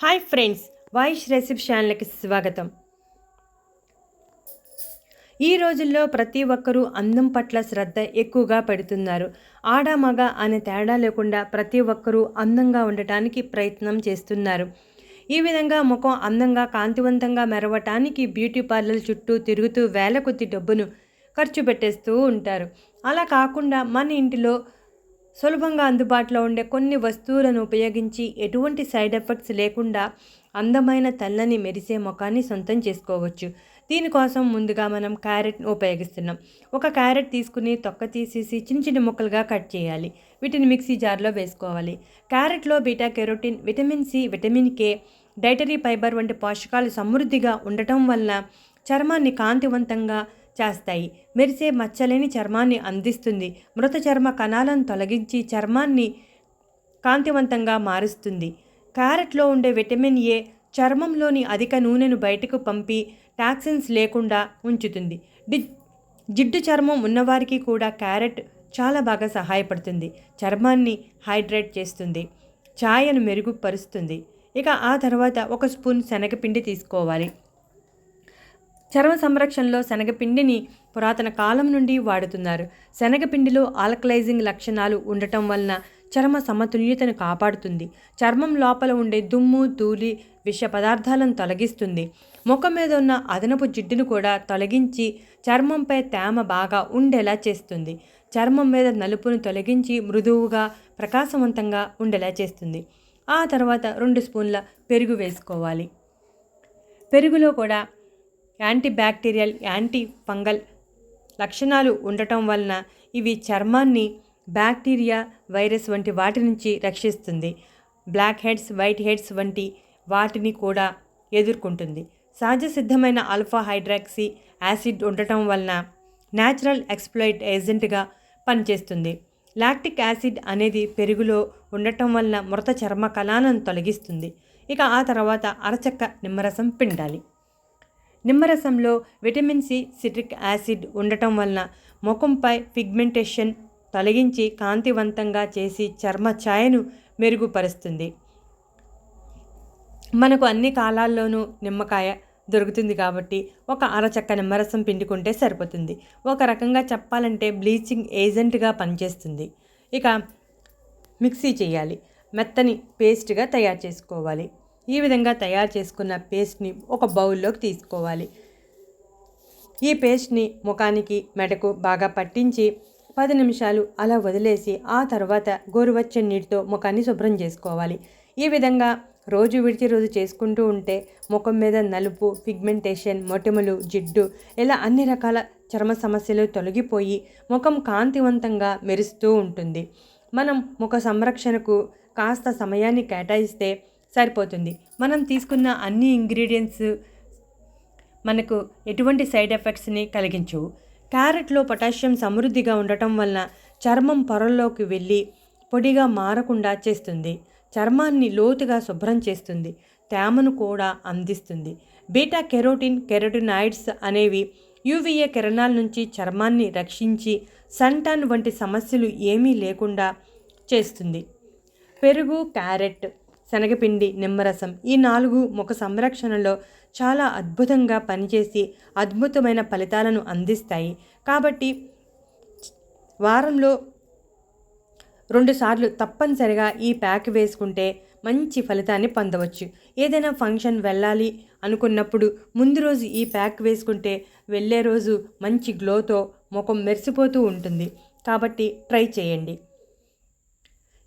Hi friends వాయిష్ recipe ఛానల్కి స్వాగతం. ఈ రోజుల్లో ప్రతి ఒక్కరూ అందం పట్ల శ్రద్ధ ఎక్కువగా పెడుతున్నారు. ఆడ మగ అనే తేడా లేకుండా ప్రతి ఒక్కరూ అందంగా ఉండటానికి ప్రయత్నం చేస్తున్నారు. ఈ విధంగా ముఖం అందంగా కాంతివంతంగా మెరవటానికి బ్యూటీ పార్లర్ చుట్టూ తిరుగుతూ వేల కొద్ది డబ్బును ఖర్చు పెట్టేస్తూ ఉంటారు. అలా కాకుండా మన ఇంటిలో సులభంగా అందుబాటులో ఉండే కొన్ని వస్తువులను ఉపయోగించి ఎటువంటి సైడ్ ఎఫెక్ట్స్ లేకుండా అందమైన తెల్లని మెరిసే ముఖాన్ని సొంతం చేసుకోవచ్చు. దీనికోసం ముందుగా మనం క్యారెట్ను ఉపయోగిస్తున్నాం. ఒక క్యారెట్ తీసుకుని తొక్క తీసేసి చిన్న చిన్న ముక్కలుగా కట్ చేయాలి. వీటిని మిక్సీ జార్లో వేసుకోవాలి. క్యారెట్లో beta carotene vitamin C vitamin K dietary fibre వంటి పోషకాలు సమృద్ధిగా ఉండటం వలన చర్మాన్ని కాంతివంతంగా చేస్తాయి. మెరిసే మచ్చలేని చర్మాన్ని అందిస్తుంది. మృత చర్మ కణాలను తొలగించి చర్మాన్ని కాంతివంతంగా మారుస్తుంది. క్యారెట్లో ఉండే విటమిన్ ఏ చర్మంలోని అధిక నూనెను బయటకు పంపి టాక్సిన్స్ లేకుండా ఉంచుతుంది. డి జిడ్డు చర్మం ఉన్నవారికి కూడా క్యారెట్ చాలా బాగా సహాయపడుతుంది. చర్మాన్ని హైడ్రేట్ చేస్తుంది. ఛాయను మెరుగుపరుస్తుంది. ఇక ఆ తర్వాత ఒక స్పూన్ శనగపిండి తీసుకోవాలి. చర్మ సంరక్షణలో శనగపిండిని పురాతన కాలం నుండి వాడుతున్నారు. శనగపిండిలో ఆల్కలైజింగ్ లక్షణాలు ఉండటం వలన చర్మ సమతుల్యతను కాపాడుతుంది. చర్మం లోపల ఉండే దుమ్ము ధూళి విష పదార్థాలను తొలగిస్తుంది. ముఖం మీద ఉన్న అదనపు జిడ్డును కూడా తొలగించి చర్మంపై తేమ బాగా ఉండేలా చేస్తుంది. చర్మం మీద నలుపును తొలగించి మృదువుగా ప్రకాశవంతంగా ఉండేలా చేస్తుంది. ఆ తర్వాత రెండు స్పూన్ల పెరుగు వేసుకోవాలి. పెరుగులో కూడా యాంటీ బ్యాక్టీరియల్ యాంటీ ఫంగల్ లక్షణాలు ఉండటం వలన ఇవి చర్మాన్ని బ్యాక్టీరియా వైరస్ వంటి వాటి నుంచి రక్షిస్తుంది. బ్లాక్ హెడ్స్ వైట్ హెడ్స్ వంటి వాటిని కూడా ఎదుర్కొంటుంది. సహజ సిద్ధమైన ఆల్ఫా హైడ్రాక్సీ యాసిడ్ ఉండటం వలన న్యాచురల్ ఎక్స్ప్లోయిట్ ఏజెంట్గా పనిచేస్తుంది. లాక్టిక్ యాసిడ్ అనేది పెరుగులో ఉండటం వలన మృత చర్మ కణాలను తొలగిస్తుంది. ఇక ఆ తర్వాత అరచక్క నిమ్మరసం పిండాలి. నిమ్మరసంలో విటమిన్ సి సిట్రిక్ యాసిడ్ ఉండటం వలన ముఖంపై పిగ్మెంటేషన్ తొలగించి కాంతివంతంగా చేసి చర్మ ఛాయను మెరుగుపరుస్తుంది. మనకు అన్ని కాలాల్లోనూ నిమ్మకాయ దొరుకుతుంది కాబట్టి ఒక అరచక్క నిమ్మరసం పిండుకుంటే సరిపోతుంది. ఒక రకంగా చెప్పాలంటే బ్లీచింగ్ ఏజెంట్గా పనిచేస్తుంది. ఇక మిక్సీ చేయాలి. మెత్తని పేస్ట్గా తయారు చేసుకోవాలి. ఈ విధంగా తయారు చేసుకున్న పేస్ట్ని ఒక బౌల్లోకి తీసుకోవాలి. ఈ పేస్ట్ని ముఖానికి మెడకు బాగా పట్టించి పది నిమిషాలు అలా వదిలేసి ఆ తర్వాత గోరువెచ్చని నీటితో ముఖాన్ని శుభ్రం చేసుకోవాలి. ఈ విధంగా రోజు విడిచి రోజు చేసుకుంటూ ఉంటే ముఖం మీద నలుపు పిగ్మెంటేషన్ మొటిమలు జిడ్డు ఇలా అన్ని రకాల చర్మ సమస్యలు తొలగిపోయి ముఖం కాంతివంతంగా మెరుస్తూ ఉంటుంది. మనం ముఖ సంరక్షణకు కాస్త సమయాన్ని కేటాయిస్తే సరిపోతుంది. మనం తీసుకున్న అన్ని ఇంగ్రీడియంట్స్ మనకు ఎటువంటి సైడ్ ఎఫెక్ట్స్ని కలిగించవు. క్యారెట్లో పొటాషియం సమృద్ధిగా ఉండటం వలన చర్మం పొరల్లోకి వెళ్ళి పొడిగా మారకుండా చేస్తుంది. చర్మాన్ని లోతుగా శుభ్రం చేస్తుంది. తేమను కూడా అందిస్తుంది. బీటా కెరోటిన్ కెరోటినాయిడ్స్ అనేవి యూవీఏ కిరణాల నుంచి చర్మాన్ని రక్షించి సంటాన్ వంటి సమస్యలు ఏమీ లేకుండా చేస్తుంది. పెరుగు క్యారెట్ శనగపిండి నిమ్మరసం ఈ నాలుగు ముఖ సంరక్షణలో చాలా అద్భుతంగా పనిచేసి అద్భుతమైన ఫలితాలను అందిస్తాయి. కాబట్టి వారంలో రెండుసార్లు తప్పనిసరిగా ఈ ప్యాక్ వేసుకుంటే మంచి ఫలితాన్ని పొందవచ్చు. ఏదైనా ఫంక్షన్ వెళ్ళాలి అనుకున్నప్పుడు ముందు రోజు ఈ ప్యాక్ వేసుకుంటే వెళ్ళే రోజు మంచి గ్లోతో ముఖం మెరిసిపోతూ ఉంటుంది. కాబట్టి ట్రై చేయండి.